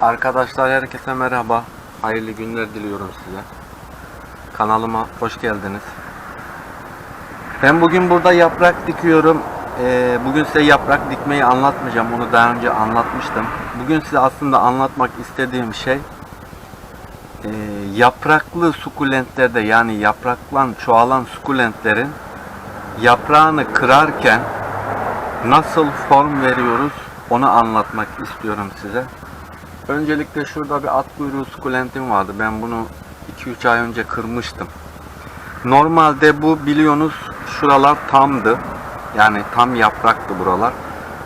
Arkadaşlar herkese merhaba. Hayırlı günler diliyorum size. Kanalıma hoş geldiniz. Ben bugün burada yaprak dikiyorum. Ee, bugün size yaprak dikmeyi anlatmayacağım. Onu daha önce anlatmıştım. Bugün size aslında anlatmak istediğim şey ee, yapraklı sukulentlerde yani yapraklan çoğalan sukulentlerin yaprağını kırarken nasıl form veriyoruz onu anlatmak istiyorum size. Öncelikle şurada bir at kuyruğu sukulentim vardı. Ben bunu 2-3 ay önce kırmıştım. Normalde bu biliyorsunuz şuralar tamdı. Yani tam yapraktı buralar.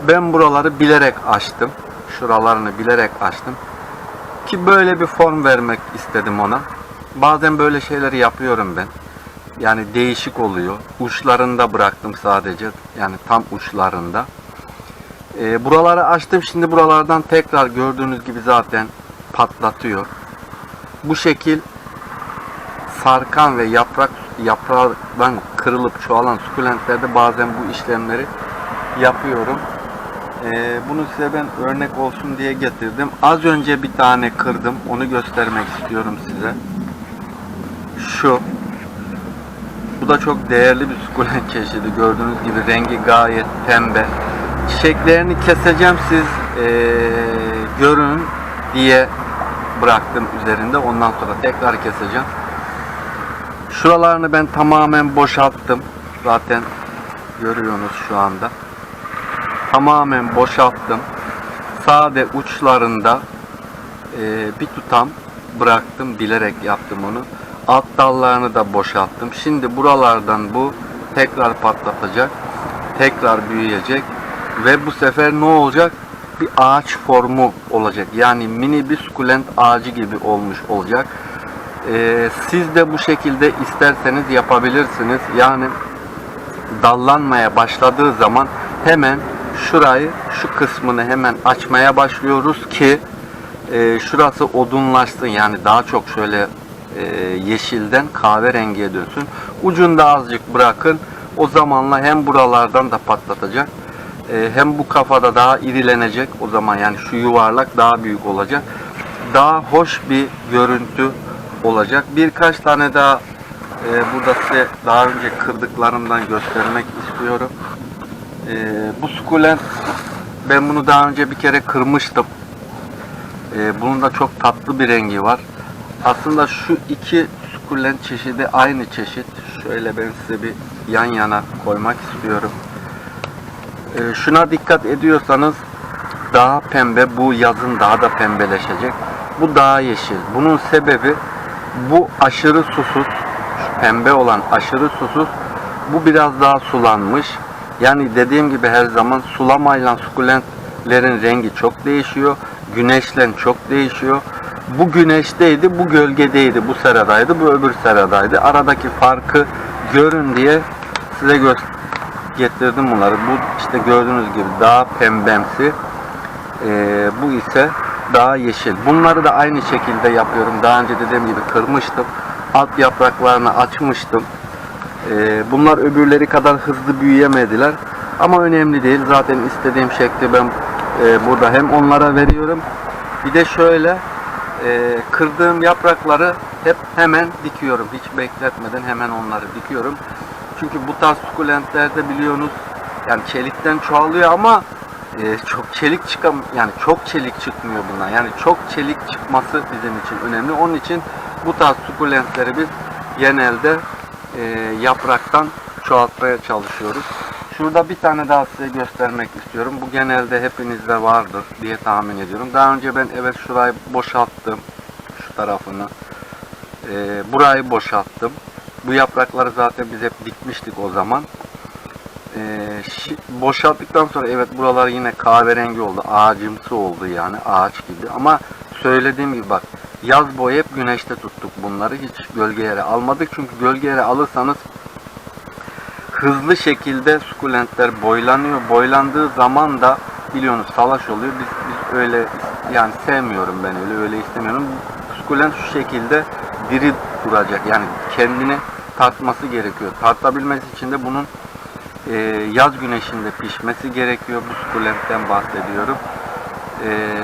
Ben buraları bilerek açtım. Şuralarını bilerek açtım. Ki böyle bir form vermek istedim ona. Bazen böyle şeyleri yapıyorum ben. Yani değişik oluyor. Uçlarında bıraktım sadece. Yani tam uçlarında. E, buraları açtım. Şimdi buralardan tekrar gördüğünüz gibi zaten patlatıyor. Bu şekil sarkan ve yaprak yaprağından kırılıp çoğalan sukulentlerde bazen bu işlemleri yapıyorum. E, bunu size ben örnek olsun diye getirdim. Az önce bir tane kırdım. Onu göstermek istiyorum size. Şu. Bu da çok değerli bir sukulent çeşidi. Gördüğünüz gibi rengi gayet pembe çiçeklerini keseceğim siz eee, görün diye bıraktım üzerinde. Ondan sonra tekrar keseceğim. Şuralarını ben tamamen boşalttım. Zaten görüyorsunuz şu anda. Tamamen boşalttım. Sade uçlarında eee, bir tutam bıraktım. Bilerek yaptım onu. Alt dallarını da boşalttım. Şimdi buralardan bu tekrar patlatacak. Tekrar büyüyecek ve bu sefer ne olacak? Bir ağaç formu olacak. Yani mini bir sukulent ağacı gibi olmuş olacak. Ee, siz de bu şekilde isterseniz yapabilirsiniz. Yani dallanmaya başladığı zaman hemen şurayı, şu kısmını hemen açmaya başlıyoruz ki e, şurası odunlaşsın. Yani daha çok şöyle e, yeşilden kahverengiye dönsün. Ucunda azıcık bırakın. O zamanla hem buralardan da patlatacak e, hem bu kafada daha irilenecek o zaman yani şu yuvarlak daha büyük olacak. Daha hoş bir görüntü olacak. Birkaç tane daha e, burada size daha önce kırdıklarımdan göstermek istiyorum. E, bu sukulent ben bunu daha önce bir kere kırmıştım. E, bunun da çok tatlı bir rengi var. Aslında şu iki sukulent çeşidi aynı çeşit. Şöyle ben size bir yan yana koymak istiyorum. Ee, şuna dikkat ediyorsanız daha pembe bu yazın daha da pembeleşecek. Bu daha yeşil. Bunun sebebi bu aşırı susuz pembe olan aşırı susuz bu biraz daha sulanmış. Yani dediğim gibi her zaman sulamayla sukulentlerin rengi çok değişiyor. Güneşlen çok değişiyor. Bu güneşteydi, bu gölgedeydi, bu seradaydı, bu öbür seradaydı. Aradaki farkı görün diye size göster getirdim bunları. Bu işte gördüğünüz gibi daha pembemsi. Ee, bu ise daha yeşil. Bunları da aynı şekilde yapıyorum. Daha önce dediğim gibi kırmıştım. Alt yapraklarını açmıştım. Ee, bunlar öbürleri kadar hızlı büyüyemediler. Ama önemli değil. Zaten istediğim şekli ben e, burada hem onlara veriyorum. Bir de şöyle e, kırdığım yaprakları hep hemen dikiyorum. Hiç bekletmeden hemen onları dikiyorum. Çünkü bu tarz sukulentlerde biliyorsunuz yani çelikten çoğalıyor ama e, çok çelik çıkam yani çok çelik çıkmıyor bundan. Yani çok çelik çıkması bizim için önemli. Onun için bu tarz sukulentleri biz genelde e, yapraktan çoğaltmaya çalışıyoruz. Şurada bir tane daha size göstermek istiyorum. Bu genelde hepinizde vardır diye tahmin ediyorum. Daha önce ben evet şurayı boşalttım. Şu tarafını. E, burayı boşalttım. Bu yaprakları zaten biz hep dikmiştik o zaman. Ee, boşalttıktan sonra evet buralar yine kahverengi oldu. Ağacımsı oldu yani ağaç gibi. Ama söylediğim gibi bak yaz boyu hep güneşte tuttuk bunları. Hiç gölge yere almadık. Çünkü gölge yere alırsanız hızlı şekilde sukulentler boylanıyor. Boylandığı zaman da biliyorsunuz salaş oluyor. Biz, biz öyle yani sevmiyorum ben öyle öyle istemiyorum. Sukulent şu şekilde diri duracak. Yani kendini tartması gerekiyor. Tartabilmesi için de bunun e, yaz güneşinde pişmesi gerekiyor. Bu sukulentten bahsediyorum. Ee,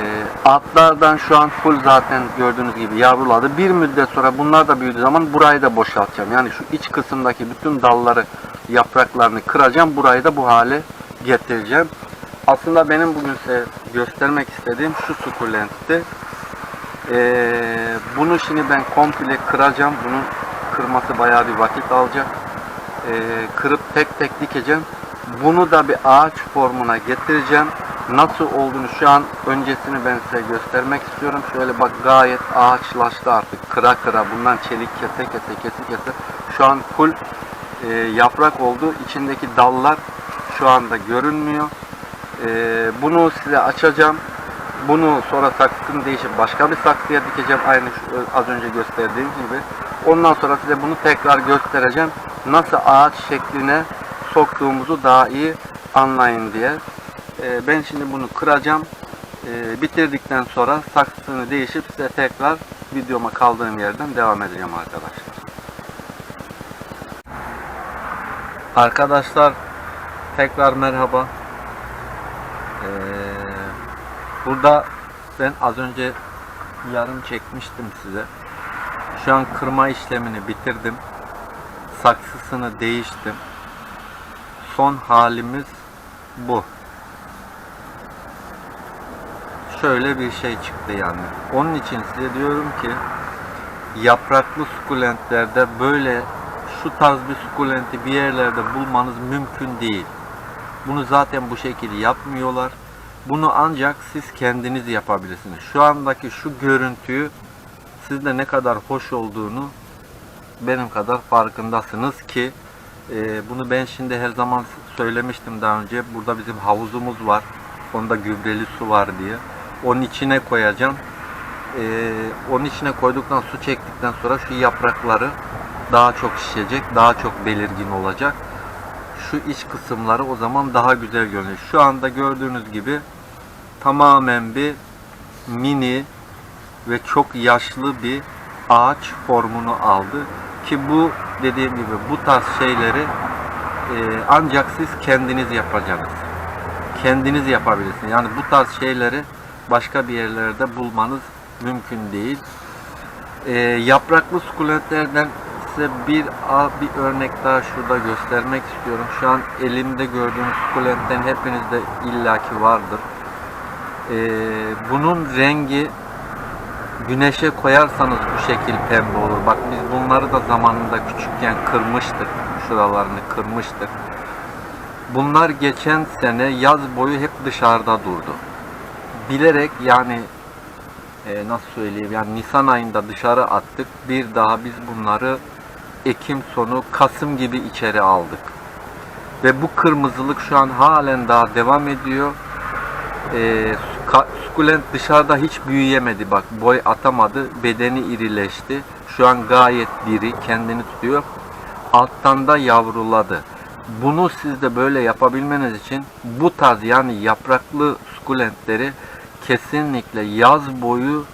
altlardan şu an full zaten gördüğünüz gibi yavruladı. Bir müddet sonra bunlar da büyüdüğü zaman burayı da boşaltacağım. Yani şu iç kısımdaki bütün dalları, yapraklarını kıracağım. Burayı da bu hale getireceğim. Aslında benim bugün size göstermek istediğim şu sukulentti. Ee, bunu şimdi ben komple kıracağım. Bunun kırması bayağı bir vakit alacak. Ee, kırıp tek tek dikeceğim. Bunu da bir ağaç formuna getireceğim. Nasıl olduğunu şu an öncesini ben size göstermek istiyorum. Şöyle bak gayet ağaçlaştı artık. Kıra kıra bundan çelik kese kese kese kese. Şu an full e, yaprak oldu. İçindeki dallar şu anda görünmüyor. Ee, bunu size açacağım. Bunu sonra saksını değişip başka bir saksıya dikeceğim. Aynı şu, az önce gösterdiğim gibi. Ondan sonra size bunu tekrar göstereceğim. Nasıl ağaç şekline soktuğumuzu daha iyi anlayın diye. Ee, ben şimdi bunu kıracağım. Ee, bitirdikten sonra saksısını değişip size tekrar videoma kaldığım yerden devam edeceğim arkadaşlar. Arkadaşlar tekrar merhaba. Ee, burada ben az önce yarım çekmiştim size. Şu an kırma işlemini bitirdim. Saksısını değiştim. Son halimiz bu. Şöyle bir şey çıktı yani. Onun için size diyorum ki yapraklı sukulentlerde böyle şu tarz bir sukulenti bir yerlerde bulmanız mümkün değil. Bunu zaten bu şekilde yapmıyorlar. Bunu ancak siz kendiniz yapabilirsiniz. Şu andaki şu görüntüyü sizde ne kadar hoş olduğunu benim kadar farkındasınız ki e, bunu ben şimdi her zaman söylemiştim daha önce. Burada bizim havuzumuz var. Onda gübreli su var diye. Onun içine koyacağım. E, onun içine koyduktan su çektikten sonra şu yaprakları daha çok şişecek, daha çok belirgin olacak şu iç kısımları o zaman daha güzel görünüyor. Şu anda gördüğünüz gibi tamamen bir mini ve çok yaşlı bir ağaç formunu aldı. Ki bu dediğim gibi bu tarz şeyleri e, ancak siz kendiniz yapacaksınız. Kendiniz yapabilirsiniz. Yani bu tarz şeyleri başka bir yerlerde bulmanız mümkün değil. E, yapraklı sukulentlerden size bir bir örnek daha şurada göstermek istiyorum. Şu an elimde gördüğünüz sukulentten hepinizde illaki vardır. Ee, bunun rengi güneşe koyarsanız bu şekil pembe olur. Bak biz bunları da zamanında küçükken kırmıştık. Şuralarını kırmıştık. Bunlar geçen sene yaz boyu hep dışarıda durdu. Bilerek yani e, nasıl söyleyeyim yani Nisan ayında dışarı attık. Bir daha biz bunları Ekim sonu Kasım gibi içeri aldık. Ve bu kırmızılık şu an halen daha devam ediyor. E, sukulent dışarıda hiç büyüyemedi bak boy atamadı bedeni irileşti. Şu an gayet diri kendini tutuyor. Alttan da yavruladı. Bunu siz de böyle yapabilmeniz için bu tarz yani yapraklı sukulentleri kesinlikle yaz boyu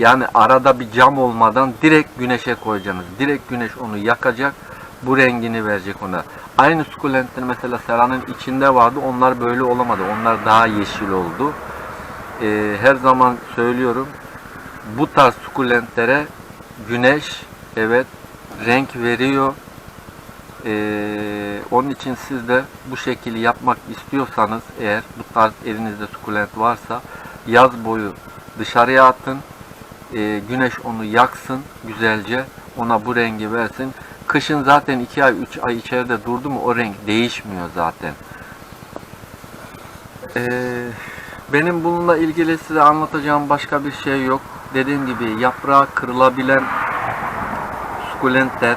yani arada bir cam olmadan direkt güneşe koyacaksınız. Direkt güneş onu yakacak. Bu rengini verecek ona. Aynı sukulentler mesela seranın içinde vardı. Onlar böyle olamadı. Onlar daha yeşil oldu. Ee, her zaman söylüyorum. Bu tarz sukulentlere güneş evet renk veriyor. Ee, onun için siz de bu şekilde yapmak istiyorsanız eğer bu tarz elinizde sukulent varsa yaz boyu dışarıya atın e, güneş onu yaksın güzelce ona bu rengi versin. Kışın zaten 2 ay 3 ay içeride durdu mu o renk değişmiyor zaten. Ee, benim bununla ilgili size anlatacağım başka bir şey yok. Dediğim gibi yaprağı kırılabilen sukulentler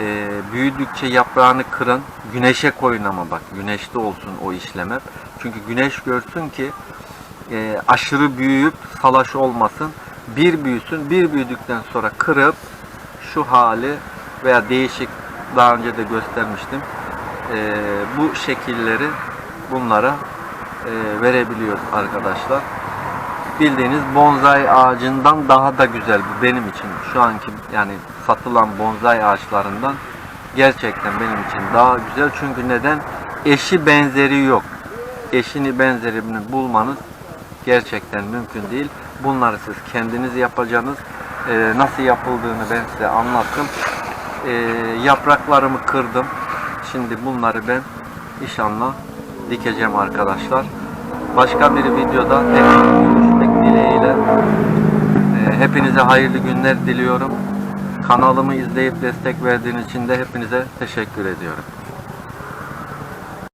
e, büyüdükçe yaprağını kırın. Güneşe koyun ama bak güneşte olsun o işlem. Çünkü güneş görsün ki e, aşırı büyüyüp salaş olmasın bir büyüsün. Bir büyüdükten sonra kırıp şu hali veya değişik daha önce de göstermiştim. E, bu şekilleri bunlara e, verebiliyoruz arkadaşlar. Bildiğiniz bonsai ağacından daha da güzel bu benim için. Şu anki yani satılan bonsai ağaçlarından gerçekten benim için daha güzel. Çünkü neden? Eşi benzeri yok. Eşini benzerini bulmanız gerçekten mümkün değil. Bunları siz kendiniz yapacaksınız. Ee, nasıl yapıldığını ben size anlattım. Ee, yapraklarımı kırdım. Şimdi bunları ben inşallah dikeceğim arkadaşlar. Başka bir videoda tekrar görüşmek dileğiyle. Ee, hepinize hayırlı günler diliyorum. Kanalımı izleyip destek verdiğiniz için de hepinize teşekkür ediyorum.